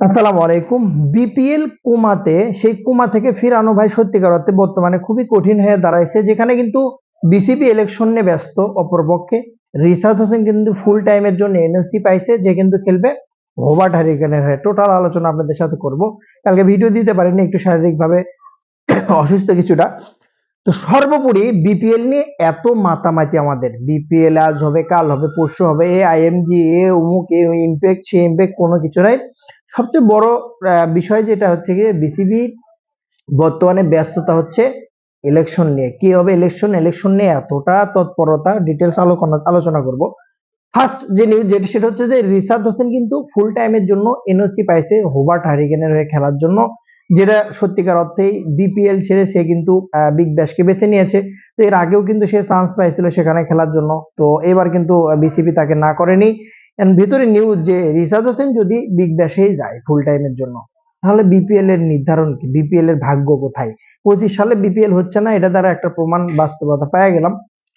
আসসালামু আলাইকুম। বিপিএল কোমাতে, সেই কোমা থেকে ফিরানো ভাই সত্যিকার অর্থে বর্তমানে খুবই কঠিন হয়ে দাঁড়াইছে, যেখানে কিন্তু বিসিবি ইলেকশন নিয়ে ব্যস্ত অপরপক্ষে। রিসাদ হোসেন কিন্তু ফুল টাইমের জন্য এনএসসি পাইছে, যে কিন্তু খেলবে হোবার্ট হারিকেনের হয়ে। টোটাল আলোচনা আপনাদের সাথে করব। কালকে ভিডিও দিতে পারিনি, একটু শারীরিকভাবে অসুস্থ কিছুটা। তো সর্বোপরি বিপিএল নিয়ে এত মাতামাতি আমাদের। বিপিএল আজ হবে, কাল হবে, পরশু হবে, এ আইএমজি এ অমুক, এ ইম্প্যাক্ট, সে ইম্প্যাক্ট, কোনো কিছু নাই। সবচেয়ে বড় বিষয় যেটা হচ্ছে গিয়ে বিসিবি বর্তমানে ব্যস্ততা হচ্ছে ইলেকশন নিয়ে। কি হবে ইলেকশন ইলেকশন নিয়ে এতটা তৎপরতা ডিটেলস আলোচনা আলোচনা করব। ফার্স্ট যে নিউজ যেটা, সেটা হচ্ছে যে রিসাদ হোসেন কিন্তু ফুল টাইমের জন্য এনওসি পাইছে হোবার্ট হারিকেনের হয়ে খেলার জন্য, যেটা সত্যিকার অর্থেই বিপিএল ছেড়ে সে কিন্তু বিগ ব্যাশকে বেছে নিয়েছে। তো এর আগেও কিন্তু সে চান্স পাইছিল সেখানে খেলার জন্য। তো এবার কিন্তু বিসিবি তাকে না করেনি। এন্ড ভিতরে নিউজ যে রিসাদ হোসেন যদি বিগ ব্যাশেই যায় ফুল টাইমের জন্য, তাহলে বিপিএল এর নির্ধারণ কি? বিপিএল এর ভাগ্য কোথায়? পঁচিশ সালে বিপিএল হচ্ছে না, এটা দ্বারা একটা প্রমাণ বাস্তবতা পাওয়া গেলাম।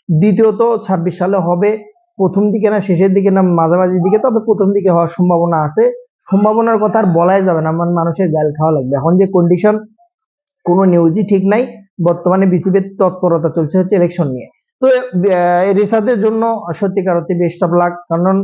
দ্বিতীয়ত ছাব্বিশ সালে হবে, প্রথম দিকে না, শেষের দিকে না, মাঝামাঝি দিকে, তবে প্রথম দিকে হওয়ার সম্ভাবনা আছে। সম্ভাবনার কথা আর বলাই যাবে না, আমার মানুষের গাল খাওয়া লাগবে। এখন যে কন্ডিশন কোনো নিউজই ঠিক নাই, বর্তমানে বিসিবির তৎপরতা চলছে হচ্ছে ইলেকশন নিয়ে। তো রিসার্চের জন্য সত্যিকার অর্থে বেস্ট অফ লাক কারণ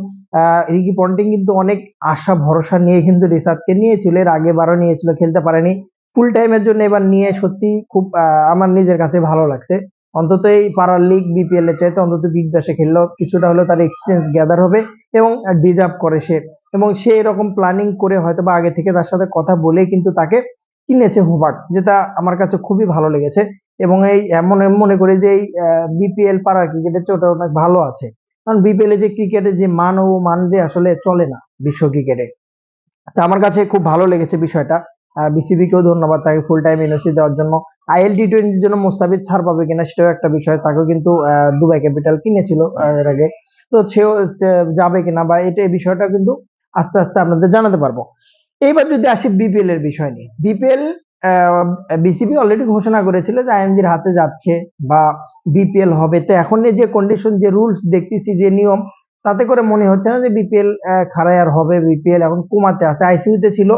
রিকি পন্টিং কিন্তু অনেক আশা, ভরসা নিয়ে কিন্তু রিসার্চকে নিয়েছিল। এর আগে বারও নিয়েছিল, খেলতে পারেনি। ফুল টাইমের জন্য এবার নিয়ে সত্যি খুব আমার নিজের কাছে ভালো লাগছে। অন্তত এই পাড়ার লিগ বিপিএল এর চাইতে অন্তত বিগ ব্যাশে খেললো কিছুটা হলেও তার এক্সপিরিয়েন্স গ্যাদার হবে এবং ডিজার্ভ করে সে। এবং সে এরকম প্ল্যানিং করে হয়তো বা আগে থেকে তার সাথে কথা বলে কিন্তু তাকে কিনেছে হোবার্ট যেটা আমার কাছে খুবই ভালো লেগেছে। এবং এই এমন মনে করি যে এই বিপিএল পাড়ার ক্রিকেটের চেয়ে ওটা অনেক ভালো আছে। কারণ বিপিএল যে ক্রিকেটের যে মান ও মান যে আসলে চলে না বিশ্ব ক্রিকেটে তা আমার কাছে খুব ভালো লেগেছে বিষয়টা। বিসিবি কেও ধন্যবাদ তাকে ফুল টাইম এনওসি দেওয়ার জন্য। আইএল টি টোয়েন্টির জন্য মুস্তাফিজ ছাড় পাবে কিনা সেটাও একটা বিষয়। তাকেও কিন্তু দুবাই ক্যাপিটাল কিনেছিল এর আগে। তো সেও যাবে কিনা বা এটা, এই বিষয়টা কিন্তু আস্তে আস্তে আপনাদের জানাতে পারব। এইবার যদি আসি বিপিএল এর বিষয় নিয়ে। বিপিএল বিসিবি অলরেডি ঘোষণা করেছিল যে আইএমজির হাতে যাচ্ছে বা বিপিএল হবে। তো এখন যে কন্ডিশন যে রুলস দেখতেছি, যে নিয়ম, তাতে করে মনে হচ্ছে না যে বিপিএল খারাই আর হবে। বিপিএল এখন কুমাতে আছে। আইসিইউতে ছিল।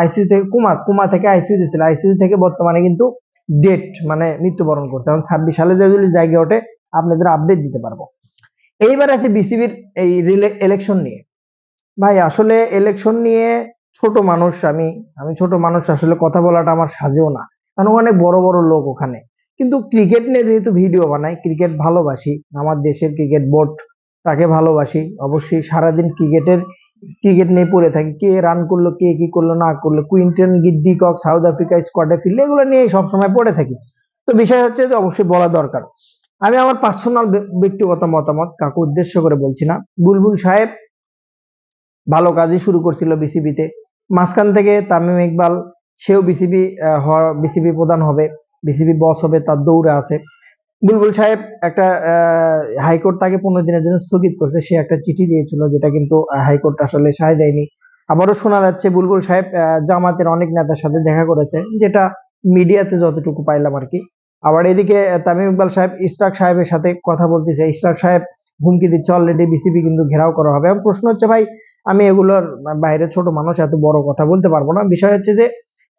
আইসিইউ থেকে কুমা কুমা থেকে আইসিইউতে ছিল। আইসিইউ থেকে বর্তমানে কিন্তু ডেট মানে মৃত্যুবরণ করছে। এখন ছাব্বিশ সালে যদি জায়গা ওঠে, আপনাদের আপডেট দিতে পারব। এইবার আছে বিসিবির এই ইলেকশন নিয়ে। ভাই, আসলে ইলেকশন নিয়ে ছোট মানুষ আমি আমি ছোট মানুষ, আসলে কথা বলাটা আমার সাজেও না। কারণ অনেক বড় বড় লোক ওখানে। কিন্তু ক্রিকেট নিয়ে যেহেতু ভিডিও বানাই ক্রিকেট ভালোবাসি। আমার দেশের ক্রিকেট বোর্ড তাকে ভালোবাসি। অবশ্যই সারাদিন ক্রিকেটের ক্রিকেট নিয়ে পড়ে থাকি। কে রান করল, কে কি করল, না করল। Quinton de Kock South Africa স্কোয়াডে ফিরলে এগুলো নিয়ে সবসময় পড়ে থাকি। তো বিষয় হচ্ছে যে অবশ্যই বলা দরকার। আমি আমার পার্সোনাল ব্যক্তিগত মতামত কাকু উদ্দেশ্য করে বলছি না। বুলবুল সাহেব ভালো কাজই শুরু করছিল বিসিবিতে মাঝখান থেকে তামিম ইকবাল, সেও বিসিবি বিসিবি প্রধান হবে বিসিবি বস হবে, তার দৌড়ে আছে। বুলবুল সাহেব একটা হাইকোর্ট তাকে পনেরো দিনের জন্য স্থগিত করছে, সে একটা চিঠি দিয়েছিল, যেটা কিন্তু হাইকোর্ট আসলে সায় দেয়নি। আবারও শোনা যাচ্ছে বুলবুল সাহেব জামাতের অনেক নেতার সাথে দেখা করেছে, যেটা মিডিয়াতে যতটুকু পাইলাম আর কি। আবার এদিকে তামিম ইকবাল সাহেব, ইশরাক সাহেবের সাথে কথা বলতেছে। ইশরাক সাহেব হুমকি দিচ্ছে অলরেডি বিসিবি কিন্তু ঘেরাও করা হবে। এবং প্রশ্ন হচ্ছে, ভাই আমি এগুলোর বাইরে ছোট মানুষ, এত বড় কথা বলতে পারব না। বিষয় হচ্ছে যে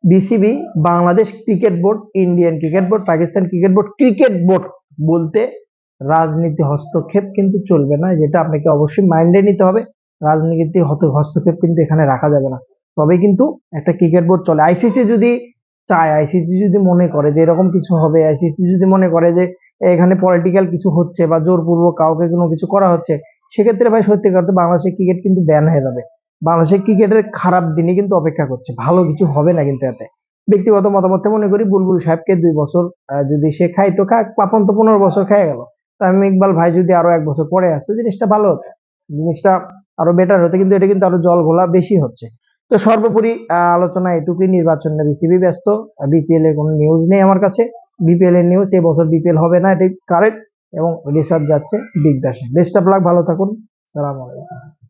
BCB Bangladesh cricket board Indian cricket board Pakistan cricket board cricket board বলতে রাজনীতি হস্তক্ষেপ কিন্তু চলবে না, যেটা আপনাকে অবশ্যই মাইন্ডে নিতে হবে। রাজনীতি হস্তক্ষেপ কিন্তু এখানে রাখা যাবে না। তবে কিন্তু একটা ক্রিকেট বোর্ড চলে। আইসিসি যদি চায় আইসিসি যদি মনে করে যে এরকম কিছু হবে আইসিসি যদি মনে করে যে এখানে পলিটিক্যাল কিছু হচ্ছে বা জোরপূর্বক কাউকে কোনো কিছু করা হচ্ছে সেক্ষেত্রে ভাই সত্যি করতে বাংলাদেশের ক্রিকেট কিন্তু ব্যান হয়ে যাবে। বাংলাদেশের ক্রিকেটের খারাপ দিনে কিন্তু অপেক্ষা করছে। ভালো কিছু হবে না কিন্তু এতে। ব্যক্তিগত মতামতে মনে করি বুলবুল সাহেবকে দুই বছর যদি সে খায় তো খাক, পাপন তো পনেরো বছর খেয়ে গেল। তামিম ইকবাল ভাই যদি আরও এক বছর পরে আসতো, জিনিসটা ভালো হতো। জিনিসটা আরও বেটার হতো, কিন্তু এটা কিন্তু আরও জল ঘোলা বেশি হচ্ছে। তো সর্বোপরি আলোচনা এটুকুই, নির্বাচন নিয়ে বিসিবি ব্যস্ত বিপিএল এর কোনো নিউজ নেই আমার কাছে। বিপিএল এর নিউজ এই বছর বিপিএল হবে না, এটাই কারেক্ট এবং রিসার্চ যাচ্ছে বিগ ব্যাশে। বেস্ট অফ লাক ভালো থাকুন। সালাম আলাইকুম।